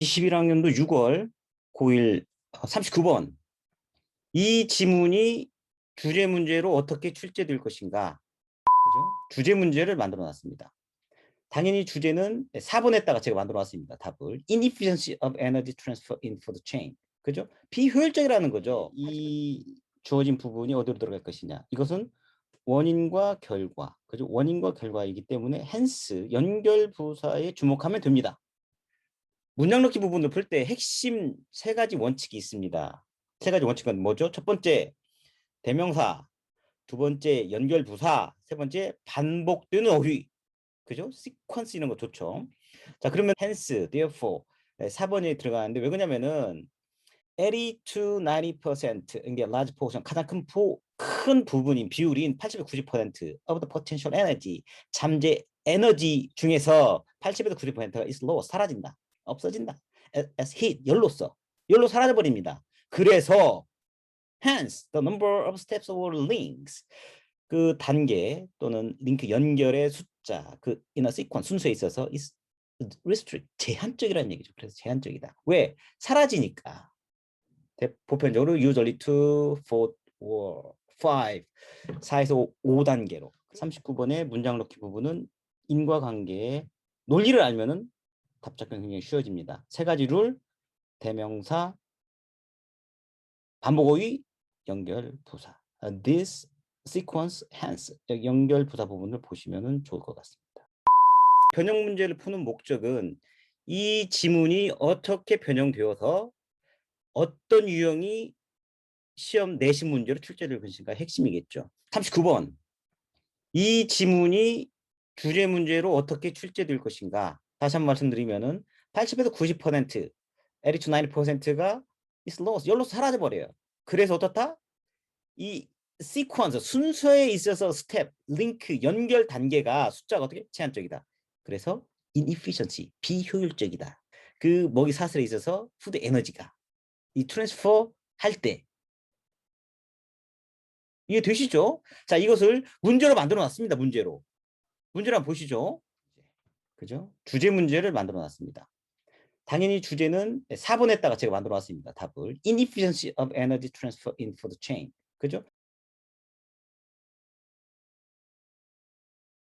21학년도 6월 고1 39번 이 지문이 주제 문제로 어떻게 출제될 것인가 그죠? 주제 문제를 만들어 놨습니다. 당연히 주제는 4번에다가 제가 만들어 놨습니다. 답을 inefficiency of energy transfer in food chain 그죠? 비효율적이라는 거죠. 이 주어진 부분이 어디로 들어갈 것이냐 이것은 원인과 결과 그죠? 원인과 결과이기 때문에 hence 연결 부사에 주목하면 됩니다. 문장 넣기 부분을 풀 때 핵심 세 가지 원칙이 있습니다. 세 가지 원칙은 뭐죠? 첫 번째 대명사, 두 번째 연결 부사, 세 번째 반복되는 어휘. 그죠? 시퀀스 이런 거 좋죠. 자, 그러면 hence, therefore 4번에 들어가는데 왜 그러냐면은 80 to 90% 이게 large portion 가장 큰, 포, 큰 부분인 비율인 80에서 90% of the potential energy 잠재 에너지 중에서 80에서 90%가 is lost 사라진다. 없어진다. as heat 열로서 열로 사라져 버립니다. 그래서 hence the number of steps or links 그 단계 또는 링크 연결의 숫자 그 inner sequence 순서에 있어서 is restrict 제한적이라는 얘기죠. 그래서 제한적이다. 왜 사라지니까 대- 보편적으로 usually 2, 4 or 5 4에서 5단계로 39번의 문장 넣기 부분은 인과관계의 논리를 알면은 답 작성 굉장히 쉬워집니다. 세 가지 룰, 대명사, 반복 어휘, 연결 부사. 아, This sequence hence 연결 부사 부분을 보시면 좋을 것 같습니다. 변형 문제를 푸는 목적은 이 지문이 어떻게 변형되어서 어떤 유형이 시험 내신 문제로 출제될 것인가 핵심이겠죠. 39번 이 지문이 주제 문제로 어떻게 출제될 것인가 다시 한 번 말씀드리면은 80에서 90% 80 to 90%가 is lost 열로 사라져 버려요. 그래서 어떻다? 이 시퀀스 순서에 있어서 스텝 링크 연결 단계가 숫자가 어떻게 제한적이다. 그래서 inefficiency 비효율적이다. 그 먹이 사슬에 있어서 푸드 에너지가 이 트랜스퍼 할 때 이해 되시죠? 자 이것을 문제로 만들어 놨습니다. 문제로 문제를 한번 보시죠. 그죠? 주제 문제를 만들어 놨습니다. 당연히 주제는 4번에다가 제가 만들어 놨습니다. 답을 inefficiency of energy transfer in food chain. 그죠?